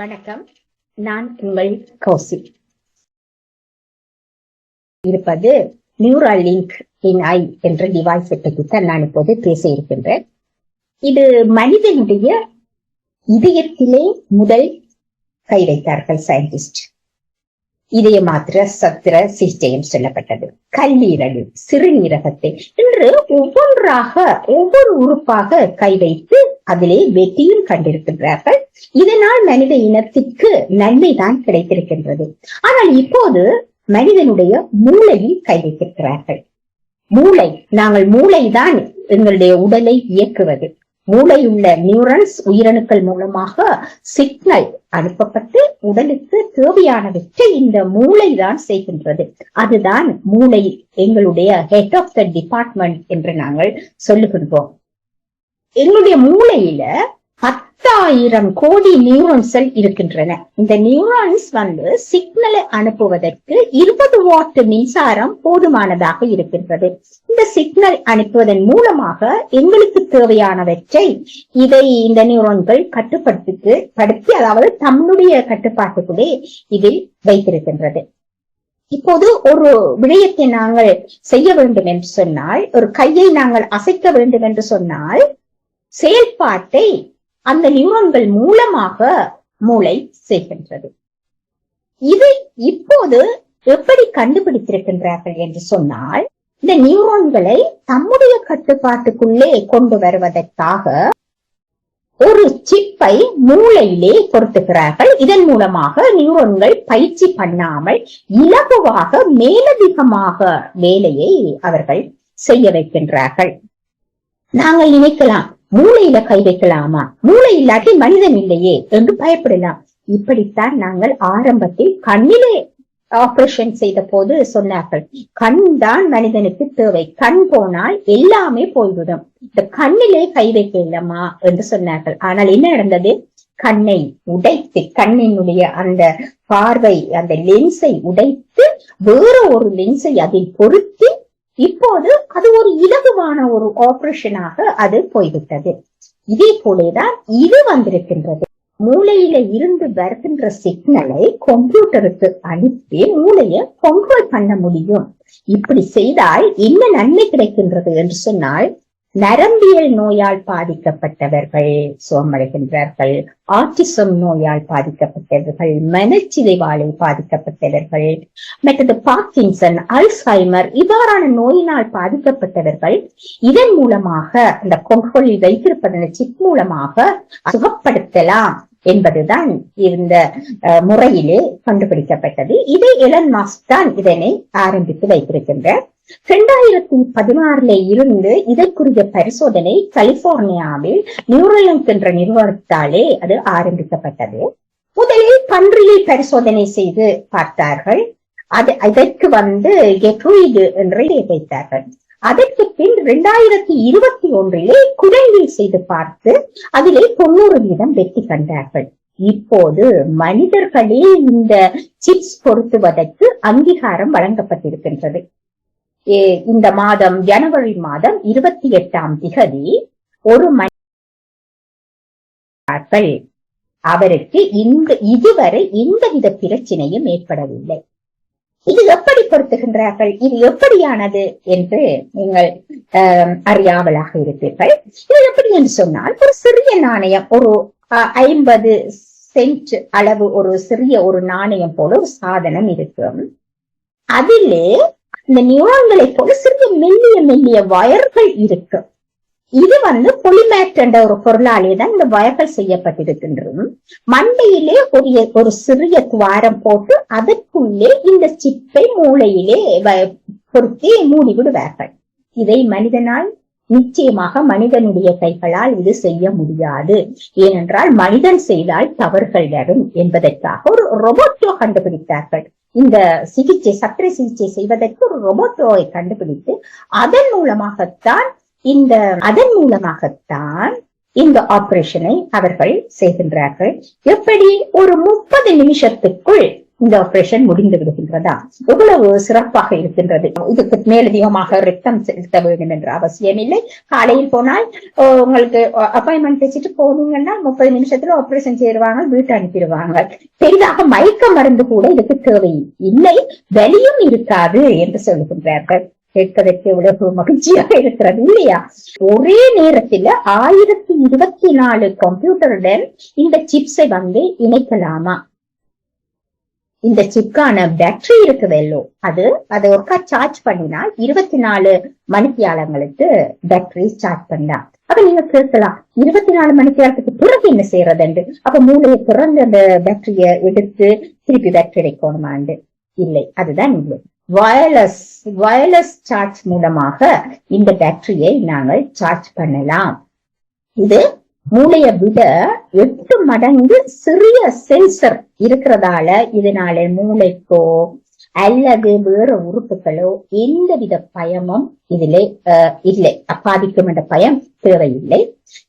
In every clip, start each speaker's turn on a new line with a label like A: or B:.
A: வணக்கம். நான் உங்கள் கௌசி இருப்பது நியூரா லிங்க் இன் ஐ என்ற டிவைஸ் பற்றித்தான் நான் இப்போது பேச இருக்கின்றேன். இது மனிதனுடைய இதயத்திலே முதல் கை வைத்தார்கள் சயின்டிஸ்ட் இதய மாத்திர சத்திர சிகிச்சையும் சொல்லப்பட்டது. கல்லீரல் சிறுநீரகத்தை என்று ஒவ்வொன்றாக ஒவ்வொரு உறுப்பாக கை வைத்து அதிலே வெற்றியும் கண்டிருக்கின்றார்கள். இதனால் மனித இனத்திற்கு நன்மைதான் கிடைத்திருக்கின்றது. ஆனால் இப்போது மனிதனுடைய மூளையில் கை வைத்திருக்கிறார்கள். மூளை நாங்கள் மூளைதான் எங்களுடைய உடலை இயக்குவது. மூளை உள்ள நியூரன்ஸ் உயிரணுக்கள் மூலமாக சிக்னல் அனுப்பப்பட்டு உடலுக்கு தேவையானவற்றை இந்த மூளை தான் செய்கின்றது. அதுதான் மூளை எங்களுடைய ஹெட் ஆஃப் த டிபார்ட்மெண்ட் என்று நாங்கள் சொல்லுகின்றோம். எங்களுடைய மூளையில பத்தாயிரம் கோடி நியூரான்ஸ்கள் இருக்கின்றன. இந்த நியூரான்ஸ் வந்து சிக்னலை அனுப்புவதற்கு இருபது வாட் மின்சாரம் போதுமானதாக இருக்கின்றது. இந்த சிக்னல் அனுப்புவதன் மூலமாக எங்களுக்கு தேவையானவற்றை இதை இந்த நியூரான்கள் கட்டுப்படுத்தி படுத்தி அதாவது தம்முடைய கட்டுப்பாட்டுக்குள்ளே இதில் வைத்திருக்கின்றது. இப்போது ஒரு விடயத்தை நாங்கள் செய்ய வேண்டும் என்று சொன்னால் ஒரு கையை நாங்கள் அசைக்க வேண்டும் என்று சொன்னால் செயல்பாட்டை அந்த நியூரான்கள் மூலமாக மூளை செய்கின்றது. இது இப்போது எப்படி கண்டுபிடித்திருக்கின்றார்கள் என்று சொன்னால் இந்த நியூரான்களை தம்முடைய கட்டுப்பாட்டுக்குள்ளே கொண்டு வருவதற்காக ஒரு சிப்பை மூளையிலே பொருத்துகிறார்கள். இதன் மூலமாக நியூரோன்கள் பயிற்சி பண்ணாமல் இலகுவாக மேலதிகமாக வேலையை அவர்கள் செய்ய வைக்கின்றார்கள். நாங்கள் நினைக்கலாம் மூளையில கை வைக்கலாமா? மூளை இல்லாட்டி மனிதன் இல்லையே என்று பயப்படலாம். இப்படித்தான் நாங்கள் ஆரம்பத்தில் கண்ணிலே ஆபரேஷன் செய்த போது சொன்னார்கள். கண் தான் மனிதனுக்கு தேவை. கண் போனால் எல்லாமே போய்விடும். இந்த கண்ணிலே கை வைக்க இல்லமா என்று சொன்னார்கள். ஆனால் என்ன நடந்தது? கண்ணை உடைத்து கண்ணினுடைய அந்த பார்வை அந்த லென்ஸை உடைத்து வேற ஒரு லென்ஸை அதில் பொருத்தி இப்போது அது ஒரு இலகுவான ஒரு ஆபரேஷனாக அது போய்விட்டது. இதே போலதான் இது வந்திருக்கின்றது. மூளையில இருந்து வருகின்ற சிக்னலை கம்ப்யூட்டருக்கு அனுப்பி மூளையை கண்ட்ரோல் பண்ண முடியும். இப்படி செய்தால் என்ன நன்மை கிடைக்கின்றது என்று சொன்னால் நரம்பியல் நோயால் பாதிக்கப்பட்டவர்கள் சோமடைகின்றார்கள் ஆட்டிசம் நோயால் பாதிக்கப்பட்டவர்கள் மனச்சிதைவாலை பாதிக்கப்பட்டவர்கள் மற்றது பார்க்கின்சன் அல்சைமர் இவ்வாறான நோயினால் பாதிக்கப்பட்டவர்கள் இதன் மூலமாக இந்த கொங்கோலில் வைத்திருப்பதன் சிப் மூலமாக சுகப்படுத்தலாம் என்பதுதான் இந்த முறையிலே கண்டுபிடிக்கப்பட்டது. இதை எலன் மாஸ்க் தான் இதனை ஆரம்பித்து வைத்திருக்கின்றார். இரண்டாயிரத்தி பதினாறுல இருந்து இதற்குரிய பரிசோதனை கலிபோர்னியாவில் நியூரலிங்க் என்ற நிறுவனத்தாலே அது ஆரம்பிக்கப்பட்டது. முதலில் பன்றியை பரிசோதனை செய்து பார்த்தார்கள். அது அதற்கு வந்து கெட்ரூயிடு என்று வைத்தார்கள். அதற்கு பின் இரண்டாயிரத்தி இருபத்தி ஒன்றிலே குரங்கில் செய்து பார்த்து அதிலே தொண்ணூறு வீதம் வெற்றி கண்டார்கள். இப்போது மனிதர்களே இந்த சிப்ஸ் பொருத்துவதற்கு அங்கீகாரம் வழங்கப்பட்டிருக்கின்றது. இந்த மாதம் ஜனவரி மாதம் இருபத்தி எட்டாம் திகதி ஒரு மனிதர்கள் அவருக்கு இந்த இதுவரை எந்தவித பிரச்சனையும் ஏற்படவில்லை. இது எப்படி பொருத்துகின்றார்கள்? இது எப்படியானது என்று நீங்கள் அறியாவலாக இருப்பீர்கள். இது எப்படி என்று சொன்னால் ஒரு சிறிய நாணயம் ஒரு ஐம்பது சென்ட் அளவு ஒரு சிறிய ஒரு நாணயம் போல ஒரு சாதனம் இருக்கும். அதிலே இந்த நியூரான்களை போல சிறிய மெல்லிய மெல்லிய வயர்கள் இருக்கு. இது வந்து பொலிமேட் என்ற ஒரு பொருளாலே தான் இந்த வயர்கள் செய்யப்பட்டிருக்கின்றது. மண்டையிலே ஒரு ஒரு சிறிய துவாரம் போட்டு அதற்குள்ளே இந்த சிப்பை மூளையிலே பொருத்தி மூடி விடுவார்கள். இதை மனிதனால் நிச்சயமாக மனிதனுடைய கைகளால் இது செய்ய முடியாது. ஏனென்றால் மனிதன் செய்தால் தவறுகள் வரும் என்பதற்காக ஒரு ரொபோட்டோ கண்டுபிடித்தார்கள். இந்த சிகிச்சை சத்திர சிகிச்சை செய்வதற்கு ஒரு ரொபோட்டோவை கண்டுபிடித்து அதன் மூலமாகத்தான் இந்த அதன் மூலமாகத்தான் இந்த ஆபரேஷனை அவர்கள் செய்கின்றார்கள். எப்படி? ஒரு முப்பது நிமிஷத்துக்குள் இந்த ஆபரேஷன் முடிந்து விடுகின்றதா? எவ்வளவு சிறப்பாக இருக்கின்றது? இதுக்கு மேலதிகமாக ரத்தம் செலுத்த வேண்டும் என்ற அவசியம் இல்லை. காலையில் போனால் உங்களுக்கு அப்பாயின்மெண்ட் வச்சுட்டு போனீங்கன்னா முப்பது நிமிஷத்துல ஆபரேஷன் செய்வாங்க வீட்டு அனுப்பிடுவாங்க. பெரிதாக மயக்க மருந்து கூட இதுக்கு தேவை இல்லை வலியும் இருக்காது என்று சொல்லுகின்றார்கள் கேட்பதற்கு எவ்வளவு மகிழ்ச்சியாக இருக்கிறது இல்லையா? ஒரே நேரத்தில் ஆயிரத்தி இருபத்தி நாலு கம்ப்யூட்டருடன் இந்த சிப்ஸை வந்து இணைக்கலாமா? இந்த சிப்கான பேட்டரி இருக்குதல்லோ அது அதை ஒருக்கா சார்ஜ் பண்ணினா இருபத்தி நாலு மணித்தியாலங்களுக்கு பேட்டரி சார்ஜ் பண்ணலாம். அப்ப நீங்க கேட்கலாம் இருபத்தி நாலு மணித்தியாலத்துக்கு பிறகு என்ன செய்யறதுண்டு? அப்ப மூளையை திறந்து அந்த பேட்டரிய எடுத்து திருப்பி பேட்டரி வைக்கணுமாண்டு இல்லை அதுதான் இல்லை. வயர்லெஸ் வயர்லெஸ் சார்ஜ் மூலமாக இந்த பேட்டரியை நாங்கள் சார்ஜ் பண்ணலாம். இது மூளைய விட எட்டு மடங்கு சிறிய சென்சர் இருக்கிறதால இதனால மூளைக்கோ அல்லது வேற உறுப்புகளோ எந்தவித பயமும் இதிலே இல்லை பாதிக்கும் என்ற பயம் தேவையில்லை.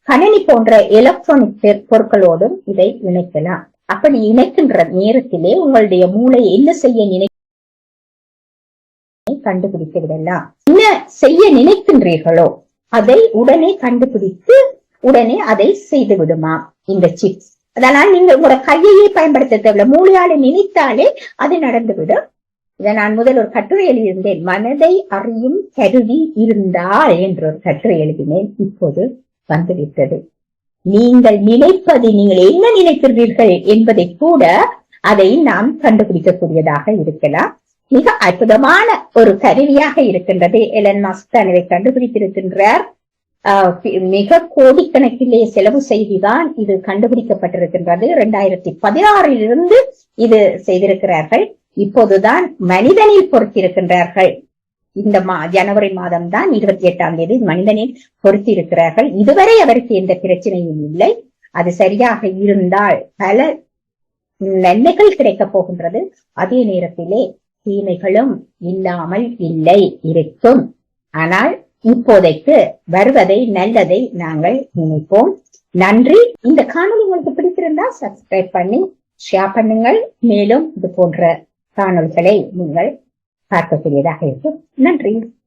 A: கணினி போன்ற எலக்ட்ரானிக் பொருட்களோடும் இதை இணைக்கலாம். அப்படி இணைக்கின்ற நேரத்திலே உங்களுடைய மூளை என்ன செய்ய நினை கண்டுபிடித்து விடலாம். என்ன செய்ய நினைக்கின்றீர்களோ அதை உடனே கண்டுபிடித்து உடனே அதை செய்து விடுமாம் இந்த சிப்ஸ் அதனால் நீங்கள் உங்களோட கையையே பயன்படுத்த தேவையில்ல மூளையால நினைத்தாலே அது நடந்துவிடும். இதை நான் முதல் ஒரு கட்டுரை எழுதியிருந்தேன். மனதை அறியும் கருவி இருந்தால் என்ற ஒரு கட்டுரை எழுதினேன். இப்போது வந்துவிட்டது. நீங்கள் நினைப்பது நீங்கள் என்ன நினைக்கிறீர்கள் என்பதை கூட அதை நாம் கண்டுபிடிக்கக்கூடியதாக இருக்கலாம். மிக அற்புதமான ஒரு கருவியாக இருக்கின்றது. எலன் மாஸ்க் தான் கண்டுபிடித்திருக்கின்றார். மிக கோடிக்கணக்கிலே செலவு செய்துதான் இது கண்டுபிடிக்கப்பட்டிருக்கின்றது. இரண்டாயிரத்தி பதினாறில் இருந்து இது செய்திருக்கிறார்கள். இப்போதுதான் மனிதனில் பொறுத்திருக்கின்றார்கள். இந்த மா ஜனவரி மாதம் தான் இருபத்தி எட்டாம் தேதி மனிதனில் பொறுத்திருக்கிறார்கள். இதுவரை அவருக்கு எந்த பிரச்சனையும் இல்லை. அது சரியாக இருந்தால் பல நன்மைகள் கிடைக்கப் போகின்றது. அதே நேரத்திலே தீமைகளும் இல்லாமல் இல்லை இருக்கும். ஆனால் இப்போதைக்கு வருவதை நல்லதை நாங்கள் நினைப்போம். நன்றி. இந்த காணொளி உங்களுக்கு பிடித்திருந்தா சப்ஸ்கிரைப் பண்ணி ஷேர் பண்ணுங்கள். மேலும் இது போன்ற காணொலிகளை நீங்கள் பார்க்கக்கூடியதாக இருக்கும். நன்றி.